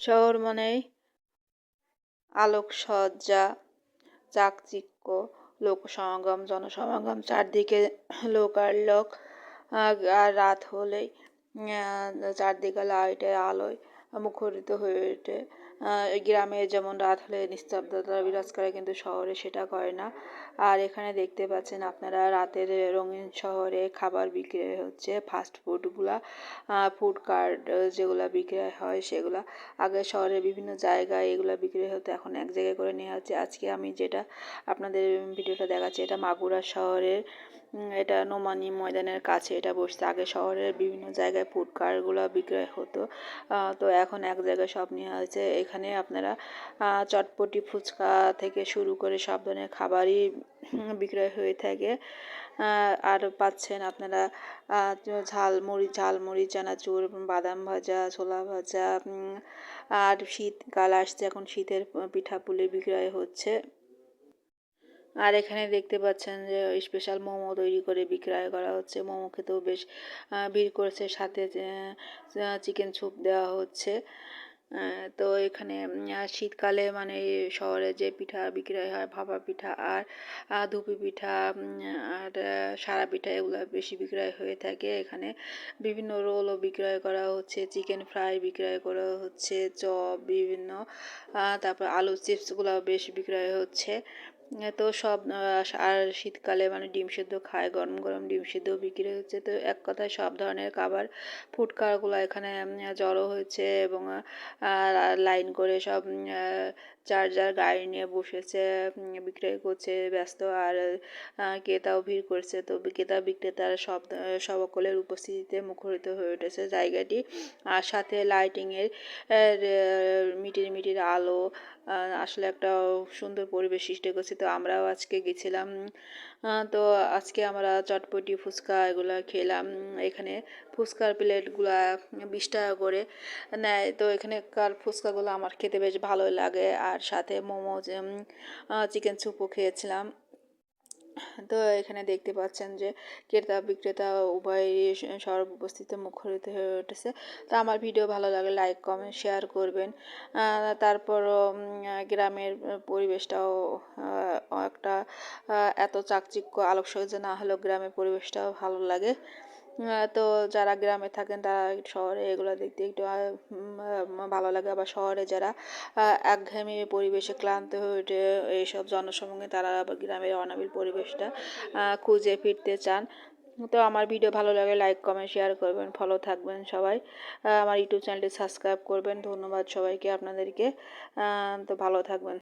শহর মানেই আলোকসজ্জা চাকচিক্য লোকসমাগম, জনসমাগম, চারদিকে লোক আর লোক আর রাত হলেই চারদিকে লাইটে আলোয় মুখরিত হয়ে ওঠে। গ্রামে যেমন রাত হলে নিস্তব্ধতা বিরাজ করে, কিন্তু শহরে সেটা করে না। আর এখানে দেখতে পাচ্ছেন আপনারা রাতের রঙিন শহরে খাবার বিক্রি হচ্ছে ফাস্ট ফুডগুলা ফুড কার্ট যেগুলা বিক্রি হয় সেগুলা। আগে শহরের বিভিন্ন জায়গায় এগুলো বিক্রি হতো, এখন এক জায়গায় করে নেওয়া হচ্ছে। আজকে আমি যেটা আপনাদের ভিডিওটা দেখাচ্ছি, এটা মাগুরা শহরের এটা নোমানি ময়দানের কাছে এটা বসছে। আগে শহরের বিভিন্ন জায়গায় ফুড কার্টগুলো বিক্রয় হতো। তো এখন এক জায়গায় সব নিয়ে হয়েছে। এখানে আপনারা চটপটি ফুচকা থেকে শুরু করে সব ধরনের খাবারই বিক্রয় হয়ে থাকে। আর পাচ্ছেন আপনারা ঝালমুড়ি ঝালমুড়ি চানাচুর, বাদাম ভাজা, ছোলা ভাজা আর শীতকাল আসছে। এখন শীতের পিঠাপুলি বিক্রয় হচ্ছে। আর এখানে দেখতে পাচ্ছেন যে স্পেশাল মোমো তৈরি করে বিক্রয় করা হচ্ছে। মোমো খেতেও বেশ ভিড় করেছে। সাথে চিকেন স্যুপ দেওয়া হচ্ছে। তো এখানে শীতকালে মানে শহরে যে পিঠা বিক্রয় হয়, ভাপা পিঠা আর ধুপি পিঠা আর সারা পিঠা এগুলো বেশি বিক্রয় হয়ে থাকে। এখানে বিভিন্ন রোলও বিক্রয় করা হচ্ছে। চিকেন ফ্রাই বিক্রয় করা হচ্ছে। চপ বিভিন্ন তারপর আলু চিপসগুলো বেশ বিক্রয় হচ্ছে। তো সব আর শীতকালে মানে ডিম সেদ্ধ খায়, গরম গরম ডিম সেদ্ধ বিক্রি হচ্ছে। তো এক কথায় সব ধরনের খাবার ফুডকারগুলো এখানে জড়ো হয়েছে এবং লাইন করে সব যার যার গাড়ি নিয়ে বসেছে বিক্রয় করছে, ব্যস্ত। আর ক্রেতাও ভিড় করছে। তো ক্রেতা বিক্রেতার সব সকলের উপস্থিতিতে মুখরিত হয়ে উঠেছে জায়গাটি। আর সাথে লাইটিংয়ের মিটির মিটির আলো আসলে একটা সুন্দর পরিবেশ সৃষ্টি করছে। তো আমরাও আজকে গেছিলাম। তো আজকে আমরা চটপটি ফুচকা এগুলো খেলাম। এখানে ফুচকার প্লেটগুলো বিশ টাকা করে নেয়। তো এখানেকার ফুচকাগুলো আমার খেতে বেশ ভালো লাগে। আর সাথে মোমো চিকেন স্যুপও খেয়েছিলাম। তো এখানে দেখতে পাচ্ছেন যে ক্রেতা, বিক্রেতা উভয়ই সর্ব উপস্থিতিতে মুখরিত হয়ে উঠেছে। তো আমার ভিডিও ভালো লাগে লাইক কমেন্ট শেয়ার করবেন। তারপর গ্রামের পরিবেশটাও একটা এত চাকচিক্য, আলোকসজ্জা না হলেও গ্রামের পরিবেশটাও ভালো লাগে। তো যারা গ্রামে থাকেন তারা শহরে এগুলো দেখতে একটু ভালো লাগে। আবার শহরে যারা একঘেয়েমি পরিবেশে ক্লান্ত হয়ে ওঠে, এইসব জনসমাগমে তারা আবার গ্রামের অনাবিল পরিবেশটা খুঁজে ফিরতে চান। তো আমার ভিডিও ভালো লাগে লাইক কমেন্ট শেয়ার করবেন ফলো থাকবেন সবাই। আমার ইউটিউব চ্যানেলটি সাবস্ক্রাইব করবেন। ধন্যবাদ সবাইকে আপনাদেরকে। তো ভালো থাকবেন।